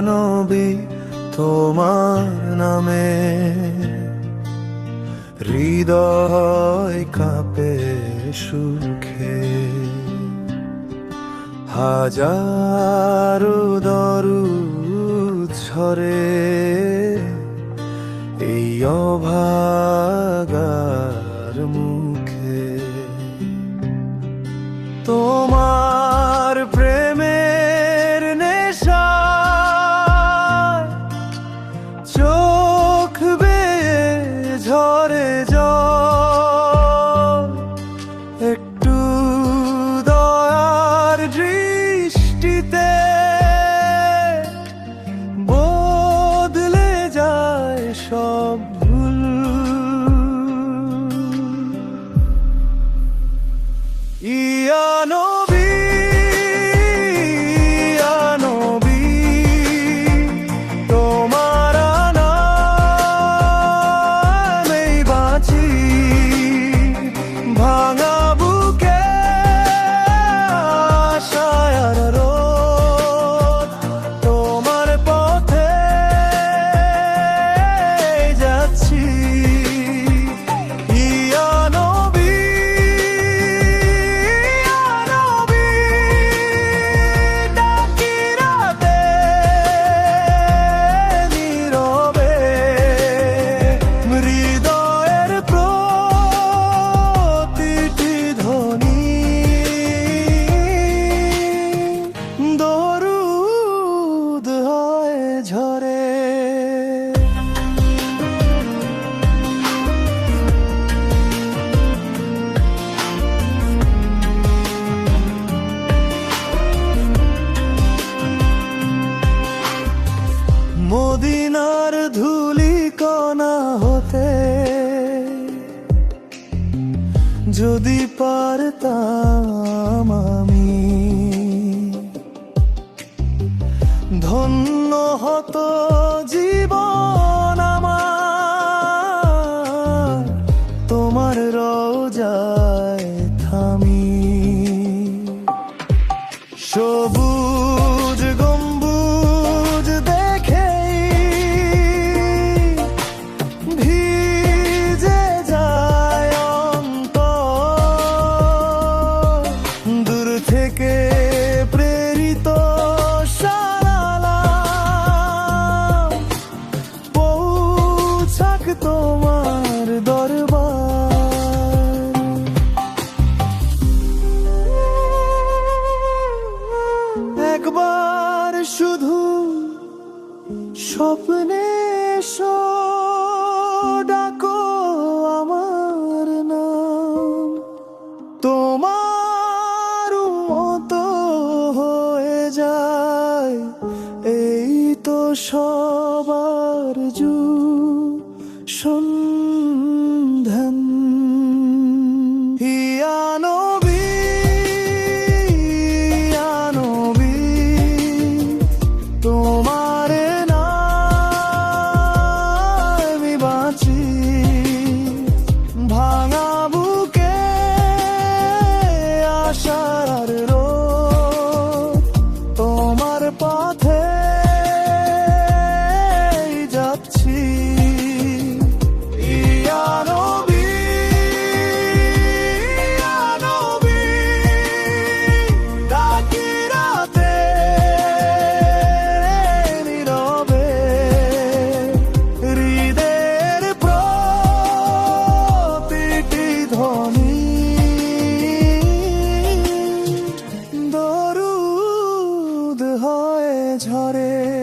নবী তোমার নামে। হৃদয় কাপে সুখে। হাজার দরু ছরে এই অভাব ইয়ানো যদি পারতাম আমি। ধন্য হতো স্বপ্নে ডাকো আমার নাম। তোমার মতো হয়ে যায় এই তো সবার যু সুন্দর ধনী দরুদ হয়ে ঝরে।